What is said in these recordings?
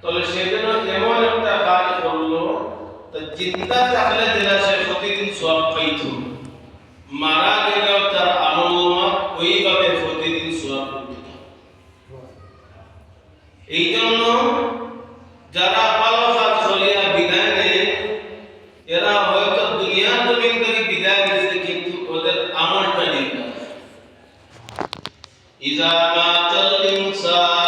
তাহলে সেজন্য এমন একটা কাজ করল, তা জিন্দা থাকলে দিলা সে প্রতিদিন সব পাইত। মারা গেলেও তার আনন্দমা ওইভাবে প্রতিদিন সব এই জন্য যারা ভালো কাজ চলিয়া বিদায় নেয়, এরা হয়তো দুনিয়ার জমিন থেকে বিদায় দিয়েছে কিন্তু ওদের আমলটা নেই ইজা মা তাল ইনসান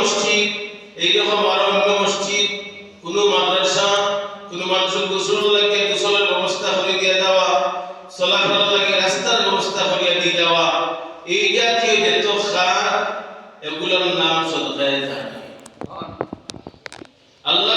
মসজিদ এইরকম আরও অন্য মসজিদ কোনো মাদ্রাসা কোনো মানুষের গোসল লাগে গোসলের ব্যবস্থা করে দিয়ে দেওয়া লাগে রাস্তার ব্যবস্থা করিয়া দিয়ে দেওয়া এই জাতীয় যত এগুলোর নাম সদকায় থাকে। আল্লাহ